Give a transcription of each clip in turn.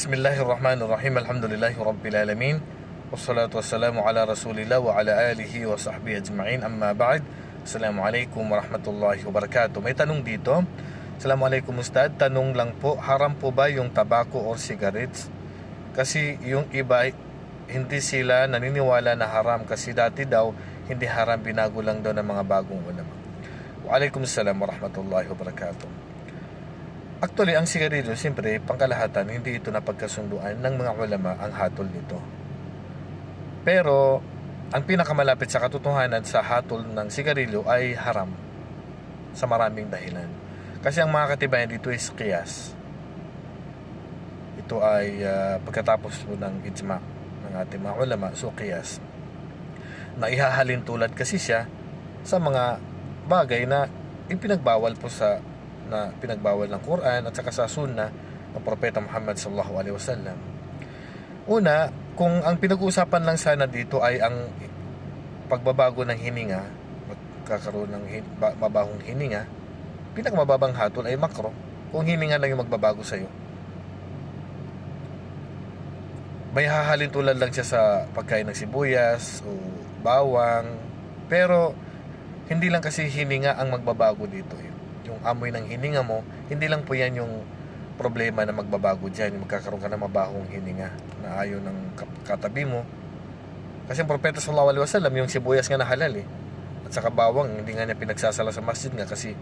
Bismillahirrahmanirrahim. Alhamdulillahi Rabbil Alamin. Wassalatu wassalamu ala Rasulillah wa ala alihi wa sahbihi ajma'in. Amma ba'd. Assalamualaikum warahmatullahi wabarakatuh. May tanong dito. Assalamualaikum Ustad. Tanong lang po, haram po ba yung tabako or cigarettes? Kasi yung iba, hindi sila naniniwala na haram kasi dati daw hindi haram binago lang daw ng mga bagong ulama. Waalaikumsalam warahmatullahi wabarakatuh. Actually, ang sigarilyo, siyempre, pangkalahatan, hindi ito napagkasunduan ng mga ulama ang hatol nito. Pero, ang pinakamalapit sa katotohanan sa hatol ng sigarilyo ay haram sa maraming dahilan. Kasi ang mga katibayan dito is kiyas. Ito ay ah, pagkatapos po ng ijma ng ating mga ulama, so kiyas. Na ihahalin tulad kasi siya sa mga bagay na ipinagbawal po sa na pinagbawal ng Quran at saka sa Sunnah ng Propeta Muhammad sallallahu alaihi wasallam. Una, kung ang pinag-uusapan lang sana dito ay ang pagbabago ng hininga, magkakaroon ng hin- ba- mabahong hininga, pinakamababang hatol ay makro. Kung hininga lang yung magbabago sa'yo. May hahalin tulad lang siya sa pagkain ng sibuyas o bawang. Pero, hindi lang kasi hininga ang magbabago dito. eh. Yung amoy ng hininga mo, hindi lang po yan yung problema na magbabago dyan. Magkakaroon ka ng mabahong hininga na ayaw ng katabi mo. Kasi ang propeta sallallahu alaihi wasallam, yung sibuyas nga na halal eh. At saka bawang, hindi nga niya pinagsasala sa masjid nga kasi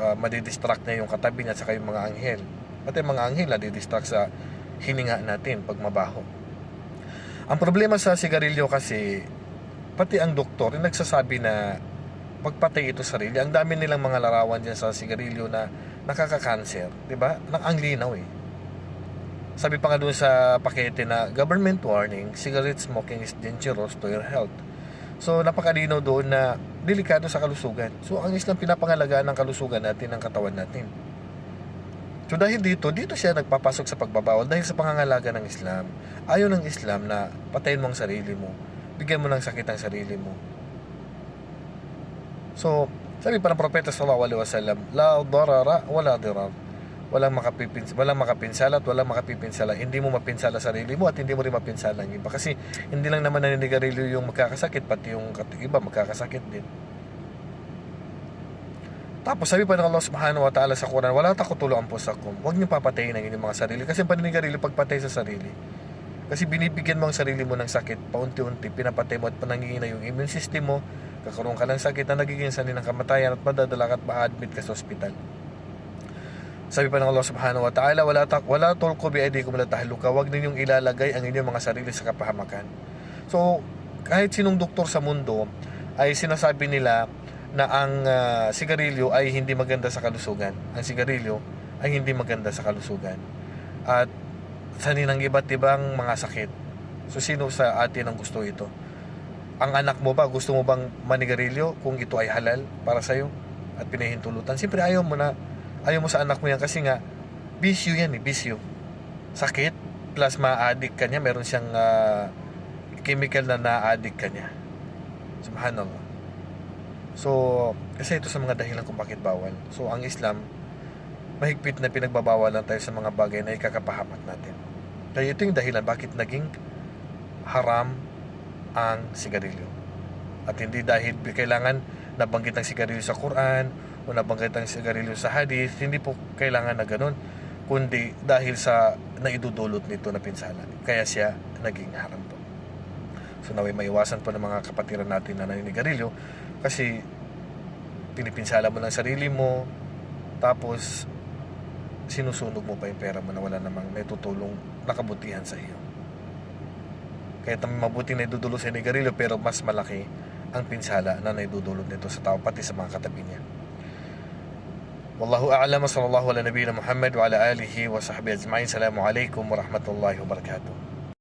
uh, madidistract niya yung katabi niya at saka yung mga anghel. Pati yung mga anghel nadidistract sa hininga natin pag mabaho. Ang problema sa sigarilyo kasi, pati ang doktor, yung nagsasabi na pagpatay ito sa sarili. Ang dami nilang mga larawan dyan sa sigarilyo na nakaka-cancer. Di ba? Nang ang linaw eh. Sabi pa nga doon sa pakete na government warning, cigarette smoking is dangerous to your health. So napakalinaw doon na delikado sa kalusugan. So ang Islam pinapangalagaan ng kalusugan natin, ng katawan natin. So dahil dito, dito siya nagpapasok sa pagbabawal dahil sa pangangalaga ng Islam. Ayaw ng Islam na patayin mo ang sarili mo. Bigyan mo ng sakit ang sarili mo. So, sabi pa ng propeta sallallahu alaihi wasallam, la darara wala dirar. Walang makapipins walang makapinsala at walang makapipinsala. Hindi mo mapinsala sarili mo at hindi mo rin mapinsala ang iba kasi hindi lang naman naninigarilyo yung magkakasakit pati yung iba magkakasakit din. Tapos sabi pa ng Allah subhanahu wa ta'ala sa Quran, wala takutulo ang pusakum. Huwag niyo papatayin ang inyong mga sarili. Kasi paninigarilyo pagpatay sa sarili. Kasi binibigyan mo ang sarili mo ng sakit, paunti-unti, pinapatay mo at panangingina yung immune system mo, kakaroon ka ng sakit na nagiging sanhi ng kamatayan at madadala ka at ma-admit ka sa ospital. Sabi pa ng Allah subhanahu wa ta'ala, wala, ta- wala tulko bi aydikum la tahluka, huwag ninyong ilalagay ang inyong mga sarili sa kapahamakan. So, kahit sinong doktor sa mundo, ay sinasabi nila na ang ah, sigarilyo ay hindi maganda sa kalusugan. Ang sigarilyo ay hindi maganda sa kalusugan. At sanhi ng iba't ibang mga sakit. So, sino sa atin ang gusto ito? Ang anak mo ba, gusto mo bang manigarilyo kung ito ay halal para sa'yo at pinahintulutan? Siyempre ayaw mo na, ayaw mo sa anak mo yan kasi nga, bisyo yan eh, bisyo. Sakit, plus ma-addict ka niya, meron siyang ah, chemical na na-addict ka niya. Subhanallah. So, kasi ito sa mga dahilan kung bakit bawal. So, ang Islam, mahigpit na pinagbabawal lang tayo sa mga bagay na ikakapahamak natin. Kaya ito yung dahilan bakit naging haram ang sigarilyo. At hindi dahil kailangan nabanggit ang sigarilyo sa Quran o nabanggit ang sigarilyo sa hadith, hindi po kailangan na ganun, kundi dahil sa naidudulot nito na pinsala. Kaya siya naging haram po. So naway maiwasan po ng mga kapatiran natin na naninigarilyo kasi pinipinsala mo ng sarili mo tapos sinusunog mo pa yung pera mo na wala namang naitutulong nakabutihan sa iyo. Kaya tam mabuting naidudulot sa nigarilyo pero mas malaki ang pinsala na naidudulot nito sa tao pati sa mga katabi niya. Wallahu a'lam wa sallallahu ala nabiyina Muhammad wa ala alihi wa sahbihi ajma'in. Assalamu alaikum wa rahmatullahi wa barakatuh.